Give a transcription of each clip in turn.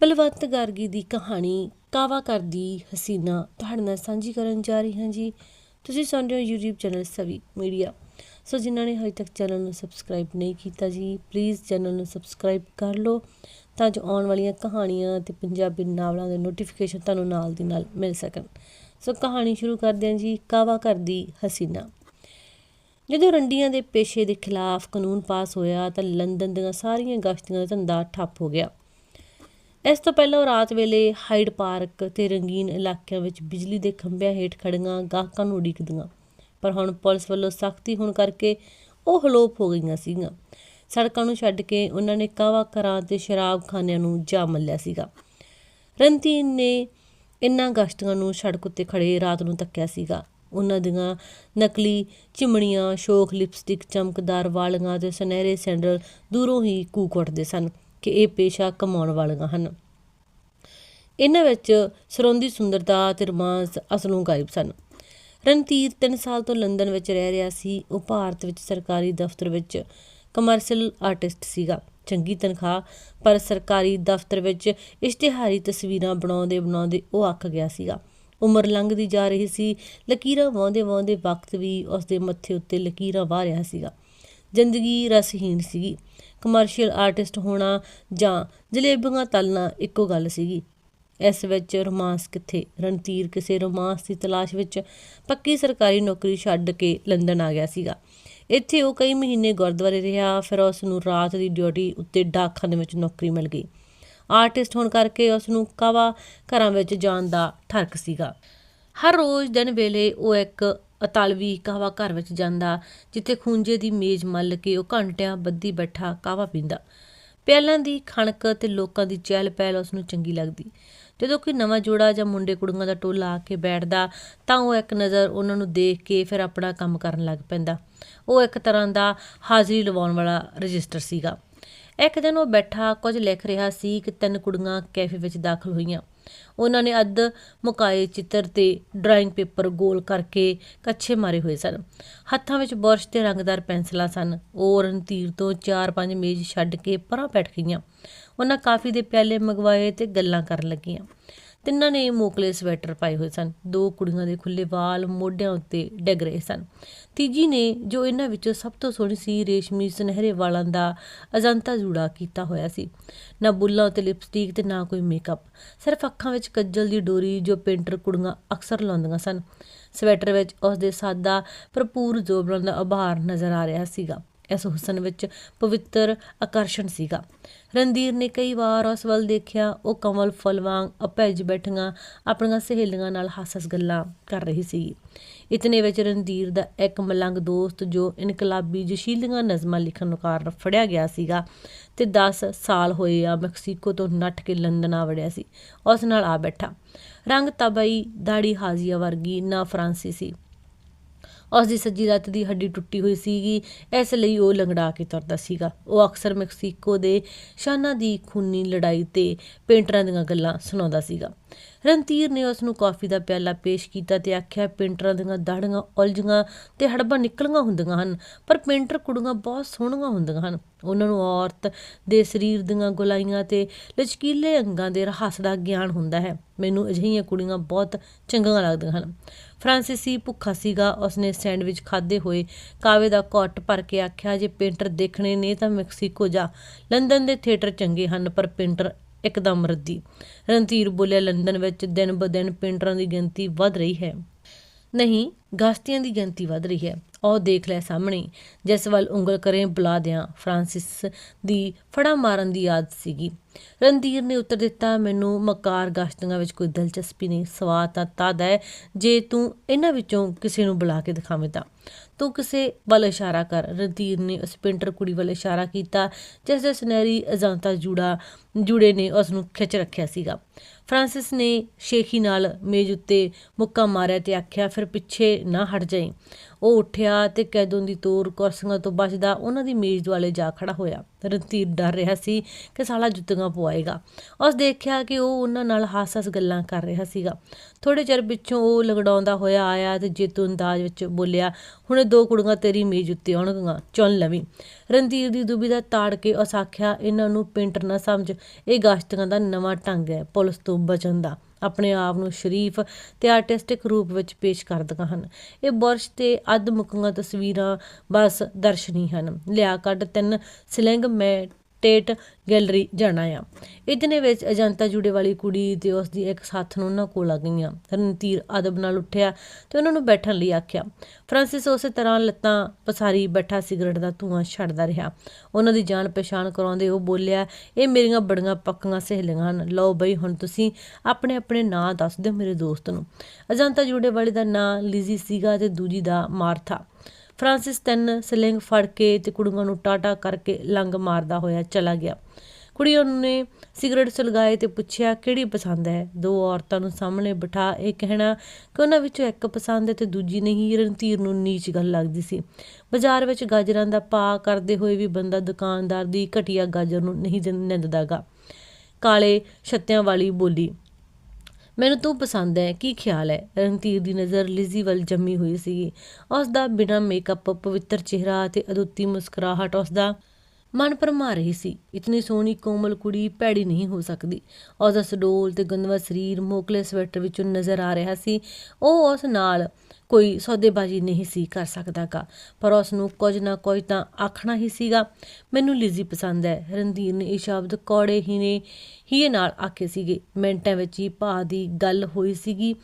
ਬਲਵੰਤ ਗਾਰਗੀ ਦੀ ਕਹਾਣੀ ਕਾਵਾ ਕਰਦੀ ਹਸੀਨਾ ਤੁਹਾਡੇ ਨਾਲ ਸਾਂਝੀ ਕਰਨ ਜਾ ਰਹੀ ਹਾਂ ਜੀ। ਤੁਸੀਂ ਸੁਣ ਰਹੇ ਹੋ YouTube channel Savi media. So ਜਿਨ੍ਹਾਂ ਨੇ ਹਜੇ ਤੱਕ ਚੈਨਲ ਨੂੰ ਸਬਸਕ੍ਰਾਈਬ ਨਹੀਂ ਕੀਤਾ ਜੀ ਪਲੀਜ਼ ਚੈਨਲ ਨੂੰ ਸਬਸਕ੍ਰਾਈਬ ਕਰ ਲਓ ਤਾਂ ਜੋ ਆਉਣ ਵਾਲੀਆਂ ਕਹਾਣੀਆਂ ਤੇ ਪੰਜਾਬੀ ਨਾਵਲਾਂ ਦੇ ਨੋਟੀਫਿਕੇਸ਼ਨ ਤੁਹਾਨੂੰ ਨਾਲ ਦੀ ਨਾਲ ਮਿਲ ਸਕਣ। ਸੋ ਕਹਾਣੀ ਸ਼ੁਰੂ ਕਰਦੇ ਹਾਂ ਜੀ, ਕਾਵਾ ਕਰਦੀ ਹਸੀਨਾ। ਜਦੋਂ ਰੰਡੀਆਂ ਦੇ ਪੇਸ਼ੇ ਦੇ ਖਿਲਾਫ ਕਾਨੂੰਨ ਪਾਸ ਹੋਇਆ ਤਾਂ ਲੰਡਨ ਦੀਆਂ ਸਾਰੀਆਂ ਗਸ਼ਤੀਆਂ ਦਾ ਧੰਦਾ ਠੱਪ ਹੋ ਗਿਆ। ਇਸ ਤੋਂ ਪਹਿਲਾਂ ਉਹ ਰਾਤ ਵੇਲੇ ਹਾਈਡ ਪਾਰਕ ਤੇ ਰੰਗੀਨ ਇਲਾਕਿਆਂ ਵਿੱਚ ਬਿਜਲੀ ਦੇ ਖੰਭਿਆਂ ਹੇਠ ਖੜੀਆਂ ਗਾਹਕਾਂ ਨੂੰ ਉਡੀਕਦੀਆਂ। ਪਰ ਹੁਣ ਪੁਲਿਸ ਵੱਲੋਂ ਸਖਤੀ ਹੋਣ ਕਰਕੇ ਉਹ ਹਲੋਪ ਹੋ ਗਈਆਂ ਸੀਗੀਆਂ। ਸੜਕਾਂ ਨੂੰ ਛੱਡ ਕੇ ਉਹਨਾਂ ਨੇ ਕਾਵਾ ਘਰਾਂ ਤੇ ਸ਼ਰਾਬਖਾਨਿਆਂ ਨੂੰ ਜਾ ਮੱਲਿਆ ਸੀਗਾ। ਰਣਧੀਰ ਨੇ ਇਨ੍ਹਾਂ ਗਸ਼ਤੀਆਂ ਨੂੰ ਸੜਕ ਉੱਤੇ ਖੜੇ ਰਾਤ ਨੂੰ ਤੱਕਿਆ ਸੀਗਾ। ਉਹਨਾਂ ਦੀਆਂ ਨਕਲੀ ਚਿਮਣੀਆਂ, ਸ਼ੋਖ ਲਿਪਸਟਿਕ, ਚਮਕਦਾਰ ਵਾਲੀਆਂ ਤੇ ਸੁਨਹਿਰੇ ਸੈਂਡਲ ਦੂਰੋਂ ਹੀ ਕੂਕ ਉੱਠਦੇ ਸਨ। ਕਿ ਇਹ ਪੇਸ਼ਾ ਕਮਾਉਣ ਵਾਲੀਆਂ ਹਨ। ਇਹਨਾਂ ਵਿੱਚ ਸਰੋਂਦੀ ਸੁੰਦਰਤਾ ਤੇ ਰੋਮਾਂਸ ਅਸਲੋਂ ਗਾਇਬ ਸਨ। ਰਣਧੀਰ 3 ਸਾਲ ਤੋਂ ਲੰਡਨ ਵਿੱਚ ਰਹਿ ਰਿਹਾ ਸੀ। ਉਹ ਭਾਰਤ ਵਿੱਚ ਸਰਕਾਰੀ ਦਫ਼ਤਰ ਵਿੱਚ ਕਮਰਸ਼ੀਅਲ ਆਰਟਿਸਟ ਸੀਗਾ। ਚੰਗੀ ਤਨਖਾਹ, ਪਰ ਸਰਕਾਰੀ ਦਫ਼ਤਰ ਵਿੱਚ ਇਸ਼ਤਿਹਾਰੀ ਤਸਵੀਰਾਂ ਬਣਾਉਂਦੇ ਬਣਾਉਂਦੇ ਉਹ ਅੱਕ ਗਿਆ ਸੀਗਾ। ਉਮਰ ਲੰਘਦੀ ਜਾ ਰਹੀ ਸੀ। ਲਕੀਰਾਂ ਵਾਉਂਦੇ ਵਾਉਂਦੇ ਵਕਤ ਵੀ ਉਸ ਦੇ ਮੱਥੇ ਉੱਤੇ ਲਕੀਰਾਂ ਵਾਹ ਰਿਹਾ ਸੀਗਾ। ਜ਼ਿੰਦਗੀ ਰਸਹੀਣ ਸੀਗੀ। ਕਮਰਸ਼ੀਅਲ ਆਰਟਿਸਟ ਹੋਣਾ ਜਾਂ ਜਲੇਬੀਆਂ ਤਲਣਾ ਇੱਕੋ ਗੱਲ ਸੀਗੀ। ਇਸ ਵਿੱਚ ਰੋਮਾਂਸ ਕਿੱਥੇ? ਰਣਧੀਰ ਕਿਸੇ ਰੋਮਾਂਸ ਦੀ ਤਲਾਸ਼ ਵਿੱਚ ਪੱਕੀ ਸਰਕਾਰੀ ਨੌਕਰੀ ਛੱਡ ਕੇ ਲੰਡਨ ਆ ਗਿਆ ਸੀਗਾ। ਇੱਥੇ ਉਹ ਕਈ ਮਹੀਨੇ ਗੁਰਦੁਆਰੇ ਰਿਹਾ, ਫਿਰ ਉਸ ਨੂੰ ਰਾਤ ਦੀ ਡਿਊਟੀ ਉੱਤੇ ਡਾਕਖਾਨੇ ਵਿੱਚ ਨੌਕਰੀ ਮਿਲ ਗਈ। ਆਰਟਿਸਟ ਹੋਣ ਕਰਕੇ ਉਸ ਨੂੰ ਕਾਵਾ ਘਰਾਂ ਵਿੱਚ ਜਾਣ ਦਾ ਠਰਕ ਸੀਗਾ। ਹਰ ਰੋਜ਼ ਦਿਨ ਵੇਲੇ ਉਹ ਇੱਕ ਅਤਾਲਵੀ ਕਾਹਵਾ ਘਰ ਵਿੱਚ ਜਾਂਦਾ, ਜਿੱਥੇ ਖੂੰਜੇ ਦੀ ਮੇਜ਼ ਮੱਲ ਕੇ ਉਹ ਘੰਟਿਆਂ ਬੱਧੀ ਬੈਠਾ ਕਾਹਵਾ ਪੀਂਦਾ। ਪਿਆਲਾਂ ਦੀ ਖਣਕ ਤੇ ਲੋਕਾਂ ਦੀ ਚਹਿਲ ਪਹਿਲ ਉਸ ਨੂੰ ਚੰਗੀ ਲੱਗਦੀ। ਜਦੋਂ ਕੋਈ ਨਵਾਂ ਜੋੜਾ ਜਾਂ ਮੁੰਡੇ ਕੁੜੀਆਂ ਦਾ ਟੋਲਾ ਆ ਕੇ ਬੈਠਦਾ, ਤਾਂ ਉਹ ਇੱਕ ਨਜ਼ਰ ਉਹਨਾਂ ਨੂੰ ਦੇਖ ਕੇ ਫਿਰ ਆਪਣਾ ਕੰਮ ਕਰਨ ਲੱਗ ਪੈਂਦਾ। ਉਹ ਇੱਕ ਤਰ੍ਹਾਂ ਦਾ ਹਾਜ਼ਰੀ ਲਵਾਉਣ ਵਾਲਾ ਰਜਿਸਟਰ ਸੀਗਾ। ਇੱਕ ਦਿਨ ਉਹ ਬੈਠਾ, ਕੁਝ ਲਿਖ ਰਿਹਾ ਸੀ ਕਿ ਤਿੰਨ ਕੁੜੀਆਂ ਕੈਫੇ ਵਿੱਚ ਦਾਖਲ ਹੋਈਆਂ। ਉਹਨਾਂ ਨੇ ਅੱਧ ਮੁਕਾਏ ਚਿੱਤਰ ਤੇ ਡਰਾਇੰਗ ਪੇਪਰ ਗੋਲ ਕਰਕੇ ਕੱਛੇ ਮਾਰੇ ਹੋਏ ਸਨ। ਹੱਥਾਂ ਵਿੱਚ ਬੁਰਸ਼ ਤੇ ਰੰਗਦਾਰ ਪੈਨਸਲਾਂ ਸਨ। ਉਹ ਰਣਧੀਰ ਤੋਂ ਚਾਰ ਪੰਜ ਮੇਜ਼ ਛੱਡ ਕੇ ਪਰਾਂ ਬੈਠ ਗਈਆਂ। ਉਹਨਾਂ ਕਾਫੀ ਦੇ ਪਿਆਲੇ ਮੰਗਵਾਏ ਤੇ ਗੱਲਾਂ ਕਰਨ ਲੱਗੀਆਂ। ਤਿੰਨਾਂ ਨੇ ਮੋਕਲੇ ਸਵੈਟਰ ਪਾਏ ਹੋਏ ਸਨ। ਦੋ ਕੁੜੀਆਂ ਦੇ ਖੁੱਲੇ ਵਾਲ ਮੋਢਿਆਂ ਉੱਤੇ ਡਿੱਗ ਰਹੇ ਸਨ। ਤੀਜੀ ਨੇ ਜੋ ਇਹਨਾਂ ਵਿੱਚੋਂ ਸਭ ਤੋਂ ਸੋਹਣੀ ਸੀ, ਰੇਸ਼ਮੀ ਸੁਨਹਿਰੇ ਵਾਲਾਂ ਦਾ ਅਜੰਤਾ ਜੂੜਾ ਕੀਤਾ ਹੋਇਆ ਸੀ। ਨਾ ਬੁੱਲਾਂ ਉੱਤੇ ਲਿਪਸਟਿਕ ਤੇ ਨਾ ਕੋਈ ਮੇਕਅਪ ਸਿਰਫ ਅੱਖਾਂ ਵਿੱਚ ਕੱਜਲ ਦੀ ਡੋਰੀ ਜੋ ਪੇਂਟਰ ਕੁੜੀਆਂ ਅਕਸਰ ਲਾਉਂਦੀਆਂ ਸਨ। ਸਵੈਟਰ ਵਿੱਚ ਉਸ ਦੇ ਸਾਦਾ ਭਰਪੂਰ ਜੋਬਨ ਦਾ ਆਭਾਰ ਨਜ਼ਰ ਆ ਰਿਹਾ ਸੀਗਾ। ਇਸ ਹੁਸਨ ਵਿੱਚ ਪਵਿੱਤਰ ਆਕਰਸ਼ਣ ਸੀਗਾ। ਰਣਧੀਰ ਨੇ ਕਈ ਵਾਰ ਉਸ ਵੱਲ ਦੇਖਿਆ, ਉਹ ਕਮਲ ਫੁੱਲ ਵਾਂਗ ਅਪਹਿਜ ਬੈਠੀਆਂ ਆਪਣੀਆਂ ਸਹੇਲੀਆਂ ਨਾਲ ਹਾਸਸ ਗੱਲਾਂ ਕਰ ਰਹੀ ਸੀ। ਇਤਨੇ ਵਿੱਚ ਰਣਧੀਰ ਦਾ ਇੱਕ ਮਲੰਗ ਦੋਸਤ ਜੋ ਇਨਕਲਾਬੀ ਜਸ਼ੀਲੀਆਂ ਨਜ਼ਮਾਂ ਲਿਖਣ ਨੂੰ ਕਾਰਨ ਫੜਿਆ ਗਿਆ ਸੀਗਾ ਤੇ 10 ਸਾਲ ਹੋਏ ਆ ਮੈਕਸੀਕੋ ਤੋਂ ਨੱਠ ਕੇ ਲੰਡਨ ਆ ਵੜਿਆ ਸੀ। ਉਸ ਨਾਲ ਆ ਬੈਠਾ। ਰੰਗ ਤਬਈ ਦਾੜੀ ਹਾਜ਼ੀਆ ਵਰਗੀ ਨਾ ਫਰਾਂਸੀਸੀ ਉਸ ਦੀ ਸੱਜੀ ਲੱਤ ਦੀ ਹੱਡੀ ਟੁੱਟੀ ਹੋਈ ਸੀਗੀ। ਇਸ ਲਈ ਉਹ ਲੰਗੜਾ ਕੇ ਤੁਰਦਾ ਸੀਗਾ। ਉਹ ਅਕਸਰ ਮੈਕਸੀਕੋ ਦੇ ਸ਼ਾਨਾਂ ਦੀ ਖੂਨੀ ਲੜਾਈ ਤੇ ਪੇਂਟਰਾਂ ਦੀਆਂ ਗੱਲਾਂ ਸੁਣਾਉਂਦਾ ਸੀਗਾ। ਰਣਧੀਰ ਨੇ ਉਸ ਨੂੰ ਕਾਫੀ ਦਾ ਪਿਆਲਾ ਪੇਸ਼ ਕੀਤਾ ਤੇ ਆਖਿਆ, ਪੇਂਟਰਾਂ ਦੀਆਂ ਦਾੜੀਆਂ ਉਲਝੀਆਂ ਤੇ ਹੜਬਾਂ ਨਿਕਲੀਆਂ ਹੁੰਦੀਆਂ ਹਨ, ਪਰ ਪੇਂਟਰ ਕੁੜੀਆਂ ਬਹੁਤ ਸੋਹਣੀਆਂ ਹੁੰਦੀਆਂ ਹਨ। ਉਹਨਾਂ ਨੂੰ ਔਰਤ ਦੇ ਸਰੀਰ ਦੀਆਂ ਗੁਲਾਈਆਂ ਤੇ ਲਚਕੀਲੇ ਅੰਗਾਂ ਦੇ ਰਹੱਸ ਦਾ ਗਿਆਨ ਹੁੰਦਾ ਹੈ। ਮੈਨੂੰ ਅਜਿਹੀਆਂ ਕੁੜੀਆਂ ਬਹੁਤ ਚੰਗੀਆਂ ਲੱਗਦੀਆਂ ਹਨ। ਫ੍ਰਾਂਸੀਸੀ ਭੁੱਖਾ ਸੀਗਾ। ਉਸਨੇ ਸੈਂਡਵਿਚ ਖਾਦੇ ਹੋਏ ਕਾਵੇ ਦਾ ਘੁੱਟ ਭਰ ਕੇ ਆਖਿਆ, ਜੇ ਪੇਂਟਰ ਦੇਖਣੇ ਨੇ ਤਾਂ ਮੈਕਸੀਕੋ ਜਾ। ਲੰਡਨ ਦੇ ਥੀਏਟਰ ਚੰਗੇ ਹਨ, ਪਰ ਪੇਂਟਰ ਇੱਕਦਮ ਰੱਦੀ। ਰਣਧੀਰ ਬੋਲਿਆ, ਲੰਡਨ ਵਿੱਚ ਦਿਨ ਬ ਦਿਨ ਪੇਂਟਰਾਂ ਦੀ ਗਿਣਤੀ ਵੱਧ ਰਹੀ ਹੈ। ਨਹੀਂ, ਗਾਸਤੀਆਂ ਦੀ ਗਿਣਤੀ ਵੱਧ ਰਹੀ ਹੈ। ਉਹ ਦੇਖ ਲੈ ਸਾਹਮਣੇ। ਜਿਸ ਵੱਲ ਉਂਗਲ ਕਰੇ, ਬੁਲਾ ਦਿਆਂ ਫ੍ਰਾਂਸਿਸ ਦੀ ਫੜਾ ਮਾਰਨ ਦੀ ਯਾਦ ਸੀਗੀ। ਰਣਧੀਰ ਨੇ ਉੱਤਰ ਦਿੱਤਾ, ਮੈਨੂੰ ਮਕਾਰ ਗਾਸਤੀਆਂ ਵਿੱਚ ਕੋਈ ਦਿਲਚਸਪੀ ਨਹੀਂ। ਸਵਾਦ ਤਾਂ ਤਦ ਹੈ ਜੇ ਤੂੰ ਇਹਨਾਂ ਵਿੱਚੋਂ ਕਿਸੇ ਨੂੰ ਬੁਲਾ ਕੇ ਦਿਖਾਵੇਂ ਤਾਂ। ਤੂੰ ਕਿਸੇ ਵੱਲ ਇਸ਼ਾਰਾ ਕਰ। ਰਣਧੀਰ ਨੇ ਉਸ ਪਿੰਟਰ ਕੁੜੀ ਵੱਲ ਇਸ਼ਾਰਾ ਕੀਤਾ, ਜਿਸ ਦੇ ਸੁਨਹਿਰੀ ਅਜਾਂਤਾ ਜੁੜਾ, ਜੁੜੇ ਨੇ ਉਸ ਨੂੰ ਖਿੱਚ ਰੱਖਿਆ ਸੀਗਾ। ਫ੍ਰਾਂਸਿਸ ਨੇ ਸ਼ੇਖੀ ਨਾਲ ਮੇਜ਼ ਉੱਤੇ ਮੁੱਕਾ ਮਾਰਿਆ ਤੇ ਆਖਿਆ, ਫਿਰ ਪਿੱਛੇ ਨਾ ਹਟ ਜਾਈ। ਉਹ ਉੱਠਿਆ ਤੇ ਕੈਦੋਂ ਦੀ ਤੋਰ ਕੁਰਸੀਆਂ ਤੋਂ ਬਚਦਾ, ਉਹਨਾਂ ਦੀ ਮੇਜ਼ ਦੁਆਲੇ ਜਾ ਖੜਾ ਹੋਇਆ। ਰਣਧੀਰ ਡਰ ਰਿਹਾ ਸੀ ਕਿ ਸਾਲਾ ਜੁੱਤੀਆਂ ਪਵਾਏਗਾ। ਉਸ ਦੇਖਿਆ ਕਿ ਉਹ ਉਹਨਾਂ ਨਾਲ ਹਾਸ-ਹਾਸ ਗੱਲਾਂ ਕਰ ਰਿਹਾ ਸੀਗਾ। ਥੋੜੇ ਚਿਰ ਪਿੱਛੋਂ ਉਹ ਲਗੜਾਉਂਦਾ ਹੋਇਆ ਆਇਆ ਤੇ ਜੇਤੂ ਅੰਦਾਜ਼ ਵਿੱਚ ਬੋਲਿਆ, ਹੁਣੇ ਦੋ ਕੁੜੀਆਂ ਤੇਰੀ ਮੇਜ਼ ਉੱਤੇ ਆਉਣਗੀਆਂ, ਚੁਣ ਲਵੀਂ। ਰਣਧੀਰ ਦੀ ਦੁਬਿਧਾ ਤਾੜ ਕੇ ਉਸ ਆਖਿਆ, ਇਹਨਾਂ ਨੂੰ ਪੇਂਟਰ ਨਾ ਸਮਝ, ਇਹ ਗਾਸ਼ਤਾਂ ਦਾ ਨਵਾਂ ਢੰਗ ਹੈ, ਪੁਲਿਸ ਤੋਂ ਬਚਣ ਦਾ। ਆਪਣੇ ਆਪ ਨੂੰ ਸ਼ਰੀਫ ਤੇ ਆਰਟਿਸਟਿਕ ਰੂਪ ਵਿੱਚ ਪੇਸ਼ ਕਰਦੀਆਂ ਹਨ। ਇਹ ਬੁਰਸ਼ ਤੇ ਅੱਧ ਮੁੱਕੀਆਂ ਤਸਵੀਰਾਂ ਬਸ ਦਰਸ਼ਨੀ ਹਨ। ਲਿਆ ਕੱਢ ਤਿੰਨ ਸਲਿੰਗ ਮੈਂ ਟੇਟ ਗੈਲਰੀ ਜਾਣਾ ਆ। ਇਤਨੇ ਵਿੱਚ ਅਜੰਤਾ ਜੁੜੇ ਵਾਲੀ ਕੁੜੀ ਤੇ ਉਸ ਦੀ ਇੱਕ ਸਾਥ ਨੂੰ ਉਹਨਾਂ ਕੋਲ ਆ ਗਈਆਂ। ਰਣਧੀਰ ਆਦਬ ਨਾਲ ਉੱਠਿਆ ਤੇ ਉਹਨਾਂ ਨੂੰ ਬੈਠਣ ਲਈ ਆਖਿਆ, ਫ੍ਰਾਂਸਿਸ ਉਸੇ ਤਰ੍ਹਾਂ ਲੱਤਾਂ ਪਸਾਰੀ ਬੈਠਾ ਸਿਗਰਟ ਦਾ ਧੂਆਂ ਛੱਡਦਾ ਰਿਹਾ। ਉਹਨਾਂ ਦੀ ਜਾਣ ਪਛਾਣ ਕਰਾਉਂਦੇ ਉਹ ਬੋਲਿਆ, ਇਹ ਮੇਰੀਆਂ ਬੜੀਆਂ ਪੱਕੀਆਂ ਸਹੇਲੀਆਂ ਹਨ। ਲਓ ਬਈ, ਹੁਣ ਤੁਸੀਂ ਆਪਣੇ ਆਪਣੇ ਨਾਂ ਦੱਸ ਦਿਓ ਮੇਰੇ ਦੋਸਤ ਨੂੰ। ਅਜੰਤਾ ਜੁੜੇ ਵਾਲੀ ਦਾ ਨਾਂ ਲਿਜ਼ੀ ਸੀਗਾ ਤੇ ਦੂਜੀ ਦਾ ਮਾਰਥਾ। ਫ੍ਰਾਂਸਿਸ ਤਿੰਨ ਸਲਿੰਗ ਫੜ ਕੇ ਤੇ ਕੁੜੀਆਂ ਨੂੰ ਟਾਟਾ ਕਰਕੇ ਲੰਗ ਮਾਰਦਾ ਹੋਇਆ ਚਲਾ ਗਿਆ। ਕੁੜੀਆਂ ਨੇ ਸਿਗਰਟ ਸੁਲਗਾਏ ਤੇ ਪੁੱਛਿਆ, ਕਿਹੜੀ ਪਸੰਦ ਹੈ? ਦੋ ਔਰਤਾਂ ਨੂੰ ਸਾਹਮਣੇ ਬਿਠਾ ਇਹ ਕਹਿਣਾ ਕਿ ਉਹਨਾਂ ਵਿੱਚੋਂ ਇੱਕ ਪਸੰਦ ਹੈ ਤੇ ਦੂਜੀ ਨਹੀਂ। ਰਣਧੀਰ ਨੂੰ ਨੀਚ ਗੱਲ ਲੱਗਦੀ ਸੀ। ਬਾਜ਼ਾਰ ਵਿੱਚ ਗਾਜਰਾਂ ਦਾ ਪਾ ਕਰਦੇ ਹੋਏ ਵੀ ਬੰਦਾ ਦੁਕਾਨਦਾਰ ਦੀ ਘਟੀਆ ਗਾਜਰ ਨੂੰ ਨਹੀਂ ਨਿੰਦਦਾਗਾ। ਕਾਲੇ ਛੱਤਿਆਂ ਵਾਲੀ ਬੋਲੀ ਮੈਨੂੰ ਤੂੰ ਪਸੰਦ ਹੈ, ਕੀ ਖਿਆਲ ਹੈ? ਰਣਧੀਰ ਦੀ ਨਜ਼ਰ ਲਿਜ਼ੀ ਵੱਲ ਜੰਮੀ ਹੋਈ ਸੀ ਉਸ ਦਾ ਬਿਨਾਂ ਮੇਕਅਪ ਪਵਿੱਤਰ ਚਿਹਰਾ ਤੇ ਅਦੁੱਤੀ ਮੁਸਕਰਾਹਟ ਉਸ ਦਾ ਮਨ ਭਰਮਾ ਰਹੀ ਸੀ। ਇਤਨੀ ਸੋਹਣੀ ਕੋਮਲ ਕੁੜੀ ਭੈੜੀ ਨਹੀਂ ਹੋ ਸਕਦੀ। ਉਸ ਦਾ ਸਡੋਲ ਤੇ ਗੰਦਵਾ ਸਰੀਰ, ਮੋਕਲੇ ਸਵੈਟਰ ਵਿੱਚੋਂ ਨਜ਼ਰ ਆ ਰਿਹਾ ਸੀ। ਉਹ ਉਸ ਨਾਲ ਕੋਈ ਸੌਦੇਬਾਜ਼ੀ ਨਹੀਂ ਸੀ ਕਰ ਸਕਦਾਗਾ। ਪਰ ਉਸ ਨੂੰ ਕੁਝ ਨਾ ਕੁਝ ਤਾਂ ਆਖਣਾ ਹੀ ਸੀਗਾ। ਮੈਨੂੰ ਲਿਜ਼ੀ ਪਸੰਦ ਹੈ। ਰਣਧੀਰ ਨੇ ਇਹ ਸ਼ਬਦ ਕੌੜੇ ਹੀ ਨੇ, ਹੀ ਨਾਲ ਆਖੇ ਸੀਗੇ। ਮਿੰਟਾਂ ਵਿੱਚ ਹੀ ਭਾ ਦੀ ਗੱਲ ਹੋਈ ਸੀਗੀ।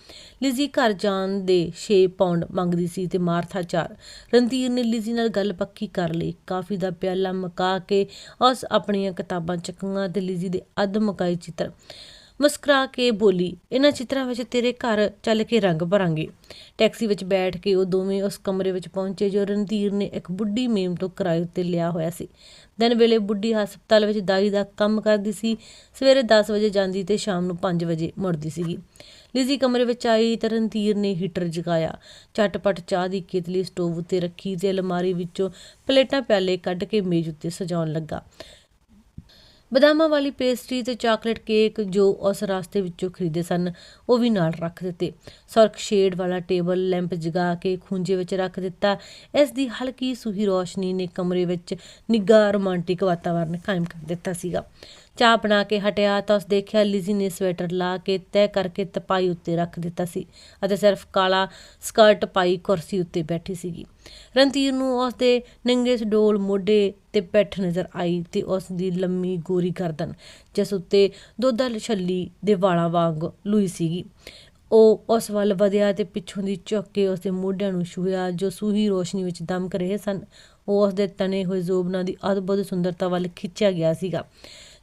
ਲਿਜ਼ੀ ਘਰ ਜਾਣ ਦੇ 6 ਪਾਉਂਡ ਮੰਗਦੀ ਸੀ ਤੇ ਮਾਰਥਾ 4 ਰਣਧੀਰ ਨੇ ਲਿਜ਼ੀ ਨਾਲ ਗੱਲ ਪੱਕੀ ਕਰ ਲਈ। ਕਾਫੀ ਦਾ ਪਿਆਲਾ ਮਕਾ ਕੇ ਉਸ ਆਪਣੀਆਂ ਕਿਤਾਬਾਂ, ਚੱਕੀਆਂ ਤੇ ਲਿਜ਼ੀ ਦੇ ਅੱਧ ਮਕਾਈ ਚਿੱਤਰ। ਮੁਸਕਰਾ ਕੇ ਬੋਲੀ ਇਹਨਾਂ ਚਿੱਤਰਾਂ ਵਿੱਚ ਤੇਰੇ ਘਰ ਚੱਲ ਕੇ ਰੰਗ ਭਰਾਂਗੇ। ਟੈਕਸੀ ਵਿੱਚ ਬੈਠ ਕੇ ਉਹ ਦੋਵੇਂ ਉਸ ਕਮਰੇ ਵਿੱਚ ਪਹੁੰਚੇ ਜੋ ਰਣਧੀਰ ਨੇ ਇੱਕ ਬੁੱਢੀ ਮੇਮ ਤੋਂ ਕਿਰਾਏ ਉੱਤੇ ਲਿਆ ਹੋਇਆ ਸੀ। ਦਿਨ ਵੇਲੇ ਬੁੱਢੀ ਹਸਪਤਾਲ ਵਿੱਚ ਦਾਈ ਦਾ ਕੰਮ ਕਰਦੀ ਸੀ। ਸਵੇਰੇ 10 ਵਜੇ ਜਾਂਦੀ ਤੇ ਸ਼ਾਮ ਨੂੰ 5 ਵਜੇ ਮੁੜਦੀ ਸੀਗੀ। ਲਿਜ਼ੀ ਕਮਰੇ ਵਿੱਚ ਆਈ ਤਾਂ ਰਣਧੀਰ ਨੇ ਹੀਟਰ ਜਗਾਇਆ। ਝਟਪਟ ਚਾਹ ਦੀ ਕੇਤਲੀ ਸਟੋਵ ਉੱਤੇ ਰੱਖੀ ਤੇ ਅਲਮਾਰੀ ਵਿੱਚੋਂ ਪਲੇਟਾਂ ਪਿਆਲੇ ਕੱਢ ਕੇ ਮੇਜ਼ ਉੱਤੇ ਸਜਾਉਣ ਲੱਗਾ। ਬਦਾਮਾਂ ਵਾਲੀ ਪੇਸਟਰੀ ਤੇ ਚਾਕਲੇਟ ਕੇਕ ਜੋ ਉਸ ਰਾਸਤੇ ਵਿੱਚੋਂ ਖਰੀਦੇ ਸਨ, ਉਹ ਵੀ ਨਾਲ ਰੱਖ ਦਿੱਤੇ। ਸਰਕ ਸ਼ੇਡ ਵਾਲਾ ਟੇਬਲ, ਲੈਂਪ ਜਗਾ ਕੇ ਖੂੰਜੇ ਵਿੱਚ ਰੱਖ ਦਿੱਤਾ। ਇਸ ਦੀ ਹਲਕੀ ਸੂਹੀ ਰੋਸ਼ਨੀ ਨੇ ਕਮਰੇ ਵਿੱਚ ਨਿੱਘਾ ਰੋਮਾਂਟਿਕ ਵਾਤਾਵਰਣ ਕਾਇਮ ਕਰ ਦਿੱਤਾ ਸੀਗਾ। ਚਾਹ ਬਣਾ ਕੇ ਹਟਿਆ ਤਾਂ ਉਸ ਦੇਖਿਆ ਲਿਜ਼ੀ ਨੇ ਸਵੈਟਰ ਲਾ ਕੇ ਤੈਅ ਕਰਕੇ ਤਪਾਈ ਉੱਤੇ ਰੱਖ ਦਿੱਤਾ ਸੀ ਅਤੇ ਸਿਰਫ ਕਾਲਾ ਸਕਰਟ ਪਾਈ ਕੁਰਸੀ ਉੱਤੇ ਬੈਠੀ ਸੀਗੀ। ਰਣਧੀਰ ਨੂੰ ਉਸ ਦੇ ਨੰਗੇ ਸਡੋਲ ਮੋਢੇ ਤੇ ਪੈਠ ਨਜ਼ਰ ਆਈ ਤੇ ਉਸ ਦੀ ਲੰਮੀ ਗੋਰੀ ਗਰਦਨ, ਜਿਸ ਉੱਤੇ ਦੁੱਧਾ ਛੱਲੀ ਦੇ ਵਾਲਾਂ ਵਾਂਗ ਲੂਈ ਸੀਗੀ। ਉਹ ਉਸ ਵੱਲ ਵਧਿਆ ਤੇ ਪਿੱਛੋਂ ਦੀ ਝੁੱਕ ਕੇ ਉਸ ਦੇ ਮੋਢਿਆਂ ਨੂੰ ਛੂਹਿਆ, ਜੋ ਸੂਹੀ ਰੋਸ਼ਨੀ ਵਿੱਚ ਦਮਕ ਰਹੇ ਸਨ। ਉਹ ਉਸ ਦੇ ਤਣੇ ਹੋਏ ਜ਼ੋਬਨਾਂ ਦੀ ਅਦਭੁਤ ਸੁੰਦਰਤਾ ਵੱਲ ਖਿੱਚਿਆ ਗਿਆ ਸੀਗਾ।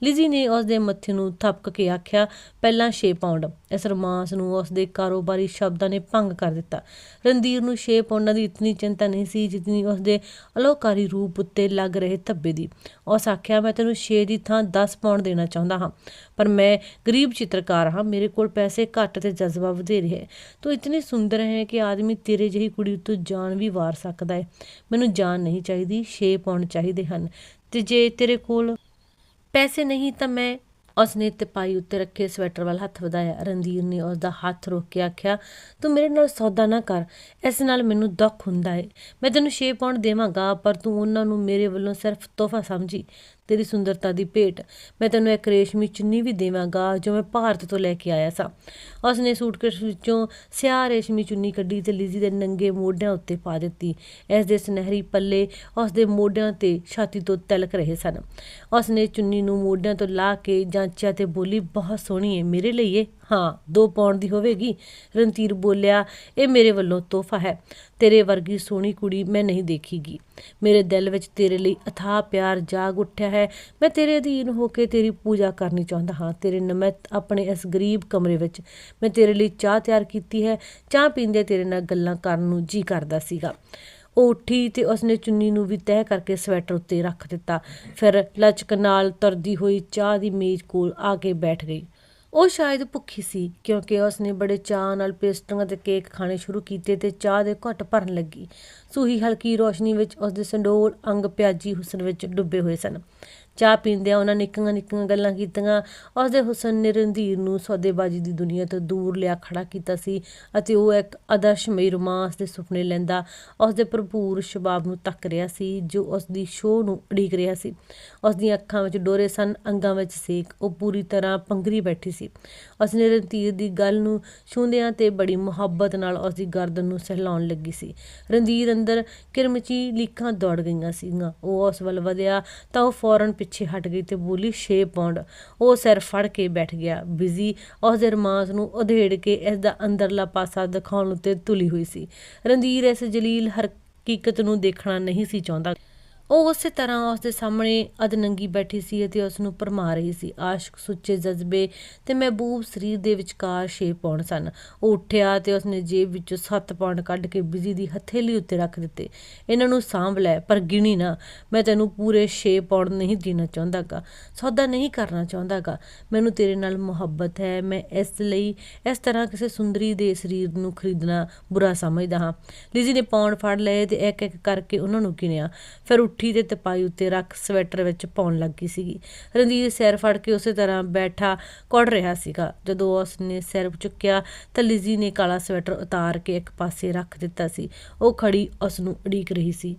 ਲਿਜ਼ੀ ਨੇ ਉਸ ਦੇ ਮੱਥੇ ਨੂੰ ਥਪਕ ਕੇ ਆਖਿਆ, ਪਹਿਲਾਂ 6 ਪਾਉਂਡ। ਇਸ ਰਮਾਂਸ ਨੂੰ ਉਸ ਦੇ ਕਾਰੋਬਾਰੀ ਸ਼ਬਦਾਂ ਨੇ ਭੰਗ ਕਰ ਦਿੱਤਾ। ਰਣਧੀਰ ਨੂੰ 6 ਪਾਉਂਡਾਂ ਦੀ ਇਤਨੀ ਚਿੰਤਾ ਨਹੀਂ ਸੀ ਜਿਤਨੀ ਉਸ ਦੇ ਅਲੋਕਾਰੀ ਰੂਪ ਉੱਤੇ ਲੱਗ ਰਹੇ ਧੱਬੇ ਦੀ। ਉਸ ਆਖਿਆ, ਮੈਂ ਤੈਨੂੰ 6 ਦੀ ਥਾਂ 10 ਪਾਉਂਡ ਦੇਣਾ ਚਾਹੁੰਦਾ ਹਾਂ, ਪਰ ਮੈਂ ਗਰੀਬ ਚਿੱਤਰਕਾਰ ਹਾਂ, ਮੇਰੇ ਕੋਲ ਪੈਸੇ ਘੱਟ ਤੇ ਜਜ਼ਬਾ ਵਧੇਰੇ ਹੈ। ਤੂੰ ਇਤਨੀ ਸੁੰਦਰ ਹੈ ਕਿ ਆਦਮੀ ਤੇਰੇ ਜਿਹੀ ਕੁੜੀ ਉੱਤੇ ਜਾਨ ਵੀ ਵਾਰ ਸਕਦਾ ਹੈ। ਮੈਨੂੰ ਜਾਨ ਨਹੀਂ ਚਾਹੀਦੀ 6 ਪਾਉਂਡ ਚਾਹੀਦੇ ਹਨ ਤੇ ਜੇ ਤੇਰੇ ਕੋਲ ਪੈਸੇ ਨਹੀਂ ਤਾਂ ਮੈਂ ਉਸਨੇ ਤਿਪਾਈ ਉੱਤੇ ਰੱਖੇ, ਸਵੈਟਰ ਵੱਲ ਹੱਥ ਵਧਾਇਆ। ਰਣਧੀਰ ਨੇ ਉਸ ਦਾ ਹੱਥ ਰੋਕ ਕੇ ਆਖਿਆ, ਤੂੰ ਮੇਰੇ ਨਾਲ ਸੌਦਾ ਨਾ ਕਰ, ਇਸ ਨਾਲ ਮੈਨੂੰ ਦੁੱਖ ਹੁੰਦਾ ਏ। ਮੈਂ ਤੈਨੂੰ 6 ਪਾਉਂਡ ਦੇਵਾਂਗਾ, ਪਰ ਤੂੰ ਉਹਨਾਂ ਨੂੰ ਮੇਰੇ ਵੱਲੋਂ ਸਿਰਫ ਤੋਹਫਾ ਸਮਝੀ। ਤੇਰੀ ਸੁੰਦਰਤਾ ਦੀ ਭੇਟ। ਮੈਂ ਤੈਨੂੰ ਇੱਕ ਰੇਸ਼ਮੀ ਚੁੰਨੀ ਵੀ ਦੇਵਾਂਗਾ, ਜੋ ਮੈਂ ਭਾਰਤ ਤੋਂ ਲੈ ਕੇ ਆਇਆ ਸਾਂ। ਉਸ ਨੇ ਸੂਟਕੇਸ ਵਿੱਚੋਂ ਸਿਆਹ ਰੇਸ਼ਮੀ ਚੁੰਨੀ ਕੱਢੀ ਤੇ ਲਿਜ਼ੀ ਦੇ ਨੰਗੇ ਮੋਢਿਆਂ ਉੱਤੇ ਪਾ ਦਿੱਤੀ। ਇਸ ਦੇ ਸੁਨਹਿਰੀ ਪੱਲੇ ਉਸ ਦੇ ਮੋਢਿਆਂ ਤੇ ਛਾਤੀ ਤੋਂ ਤਿਲਕ ਰਹੇ ਸਨ। ਉਸ ਨੇ ਚੁੰਨੀ ਨੂੰ ਮੋਢਿਆਂ ਤੋਂ ਲਾ ਕੇ ਜਾਂਚਿਆ ਤੇ ਬੋਲੀ, ਬਹੁਤ ਸੋਹਣੀ ਹੈ ਮੇਰੇ ਲਈ ਇਹ ਹਾਂ 2 ਪਾਉਣ ਦੀ ਹੋਵੇਗੀ। ਰਣਧੀਰ ਬੋਲਿਆ, ਇਹ ਮੇਰੇ ਵੱਲੋਂ ਤੋਹਫਾ ਹੈ। ਤੇਰੇ ਵਰਗੀ ਸੋਹਣੀ ਕੁੜੀ ਮੈਂ ਨਹੀਂ ਦੇਖੀਗੀ। ਮੇਰੇ ਦਿਲ ਵਿੱਚ ਤੇਰੇ ਲਈ ਅਥਾਹ ਪਿਆਰ ਜਾਗ ਉੱਠਿਆ ਹੈ। ਮੈਂ ਤੇਰੇ ਅਧੀਨ ਹੋ ਕੇ ਤੇਰੀ ਪੂਜਾ ਕਰਨੀ ਚਾਹੁੰਦਾ ਹਾਂ। ਤੇਰੇ ਨਮਿੱਤ ਆਪਣੇ ਇਸ ਗਰੀਬ ਕਮਰੇ ਵਿੱਚ ਮੈਂ ਤੇਰੇ ਲਈ ਚਾਹ ਤਿਆਰ ਕੀਤੀ ਹੈ। ਚਾਹ ਪੀਂਦੇ ਤੇਰੇ ਨਾਲ ਗੱਲਾਂ ਕਰਨ ਨੂੰ ਜੀ ਕਰਦਾ ਸੀਗਾ। ਉਹ ਉੱਠੀ ਤੇ ਉਸਨੇ ਚੁੰਨੀ ਨੂੰ ਵੀ ਤੈਅ ਕਰਕੇ ਸਵੈਟਰ ਉੱਤੇ ਰੱਖ ਦਿੱਤਾ। ਫਿਰ ਲਚਕ ਨਾਲ ਤਰਦੀ ਹੋਈ ਚਾਹ ਦੀ ਮੇਜ਼ ਕੋਲ ਆ ਕੇ ਬੈਠ ਗਈ। ਉਹ ਸ਼ਾਇਦ ਭੁੱਖੀ ਸੀ, ਕਿਉਂਕਿ ਉਸ ਨੇ ਬੜੇ ਚਾਅ ਨਾਲ ਪੇਸਟਰੀਆਂ ਤੇ ਕੇਕ ਖਾਣੇ ਸ਼ੁਰੂ ਕੀਤੇ ਤੇ ਚਾਹ ਦੇ ਘੁੱਟ ਭਰਨ ਲੱਗੀ। ਸੂਹੀ ਹਲਕੀ ਰੋਸ਼ਨੀ ਵਿੱਚ ਉਸਦੇ ਸੰਡੋਲ ਅੰਗ ਪਿਆਜੀ ਹੁਸਨ ਵਿੱਚ ਡੁੱਬੇ ਹੋਏ ਸਨ। ਚਾਹ ਪੀਂਦਿਆਂ ਉਹਨਾਂ ਨਿੱਕੀਆਂ ਨਿੱਕੀਆਂ ਗੱਲਾਂ ਕੀਤੀਆਂ। ਉਸਦੇ ਹੁਸਨ ਨੇ ਰਣਧੀਰ ਨੂੰ ਸੌਦੇਬਾਜ਼ੀ ਦੀ ਦੁਨੀਆ ਤੋਂ ਦੂਰ ਲਿਆ ਖੜਾ ਕੀਤਾ ਸੀ ਅਤੇ ਉਹ ਇੱਕ ਆਦਰਸ਼ਮਈ ਰੋਮਾਂਸ ਦੇ ਸੁਪਨੇ ਲੈਂਦਾ ਉਸਦੇ ਭਰਪੂਰ ਸ਼ਬਾਬ ਨੂੰ ਤੱਕ ਰਿਹਾ ਸੀ, ਜੋ ਉਸਦੀ ਸ਼ੋਅ ਨੂੰ ਉਡੀਕ ਰਿਹਾ ਸੀ। ਉਸ ਦੀਆਂ ਅੱਖਾਂ ਵਿੱਚ ਡੋਰੇ ਸਨ, ਅੰਗਾਂ ਵਿੱਚ ਸੇਕ, ਉਹ ਪੂਰੀ ਤਰ੍ਹਾਂ ਪੰਗਰੀ ਬੈਠੀ ਸੀ। ਉਸਨੇ ਰਣਧੀਰ ਦੀ ਗੱਲ ਨੂੰ ਛੂੰਦਿਆਂ ਤੇ ਬੜੀ ਮੁਹੱਬਤ ਨਾਲ ਉਸਦੀ ਗਰਦਨ ਨੂੰ ਸਹਿਲਾਉਣ ਲੱਗੀ ਸੀ। ਰਣਧੀਰ ਅੰਦਰ ਕਿਰਮਚੀ ਲੀਕਾਂ ਦੌੜ ਗਈਆਂ ਸੀਗੀਆਂ। ਉਹ ਉਸ ਵੱਲ ਵਧਿਆ ਤਾਂ ਉਹ ਫੌਰਨ ਪਿੱਛੇ ਹਟ ਗਈ ਤੇ ਬੋਲੀ 6 ਪਾਉਂਡ ਉਹ ਸਿਰ ਫੜ ਕੇ ਬੈਠ ਗਿਆ ਬਿਜ਼ੀ ਉਸਦੇ ਰਮਾਂਸ ਨੂੰ ਉਧੇੜ ਕੇ ਇਸ ਦਾ ਅੰਦਰਲਾ ਪਾਸਾ ਦਿਖਾਉਣ ਉੱਤੇ ਤੁਲੀ ਹੋਈ ਸੀ। ਰਣਧੀਰ ਇਸ ਜਲੀਲ ਹਕੀਕਤ ਨੂੰ ਦੇਖਣਾ ਨਹੀਂ ਸੀ ਚਾਹੁੰਦਾ। ਉਹ ਉਸੇ ਤਰ੍ਹਾਂ ਉਸ ਦੇ ਸਾਹਮਣੇ ਅਧਨੰਗੀ ਬੈਠੀ ਸੀ ਅਤੇ ਉਸ ਨੂੰ ਭਰਮਾ ਰਹੀ ਸੀ। ਆਸ਼ਕ ਸੁੱਚੇ ਜਜ਼ਬੇ ਤੇ ਮਹਿਬੂਬ ਸਰੀਰ ਦੇ ਵਿਚਕਾਰ ਛੇ ਪੌਂਡ ਸਨ। ਉਹ ਉੱਠਿਆ ਤੇ ਉਸਨੇ ਜੇਬ ਵਿੱਚੋਂ 7 ਪੌਂਡ ਕੱਢ ਕੇ ਬਿਜ਼ੀ ਦੀ ਹਥੇਲੀ ਉੱਤੇ ਰੱਖ ਦਿੱਤੇ। ਇਹਨਾਂ ਨੂੰ ਸਾਂਭ ਲੈ, ਪਰ ਗਿਣੀ ਨਾ। ਮੈਂ ਤੈਨੂੰ ਪੂਰੇ 6 ਪੌਂਡ ਨਹੀਂ ਦੇਣਾ ਚਾਹੁੰਦਾਗਾ। ਸੌਦਾ ਨਹੀਂ ਕਰਨਾ ਚਾਹੁੰਦਾਗਾ। ਮੈਨੂੰ ਤੇਰੇ ਨਾਲ ਮੁਹੱਬਤ ਹੈ। ਮੈਂ ਇਸ ਲਈ ਇਸ ਤਰ੍ਹਾਂ ਕਿਸੇ ਸੁੰਦਰੀ ਦੇ ਸਰੀਰ ਨੂੰ ਖਰੀਦਣਾ ਬੁਰਾ ਸਮਝਦਾ ਹਾਂ। ਲਿਜ਼ੀ ਨੇ ਪੌਂਡ ਫੜ ਲਏ ਤੇ ਇੱਕ ਇੱਕ ਕਰਕੇ ਉਹਨਾਂ ਨੂੰ ਗਿਣਿਆ। ਫਿਰ ਉੱਠੀ ਤੇ ਤਪਾਈ ਉੱਤੇ ਰੱਖ ਸਵੈਟਰ ਵਿੱਚ ਪਾਉਣ ਲੱਗੀ ਸੀਗੀ। ਰਣਧੀਰ ਸਿਰ ਫੜ ਕੇ ਉਸੇ ਤਰ੍ਹਾਂ ਬੈਠਾ ਕੁੜ ਰਿਹਾ ਸੀਗਾ। ਜਦੋਂ ਉਸ ਨੇ ਸਿਰ ਚੁੱਕਿਆ ਤਾਂ ਲਿਜ਼ੀ ਨੇ ਕਾਲਾ ਸਵੈਟਰ ਉਤਾਰ ਕੇ ਇੱਕ ਪਾਸੇ ਰੱਖ ਦਿੱਤਾ ਸੀ। ਉਹ ਖੜੀ ਉਸ ਨੂੰ ਉਡੀਕ ਰਹੀ ਸੀ।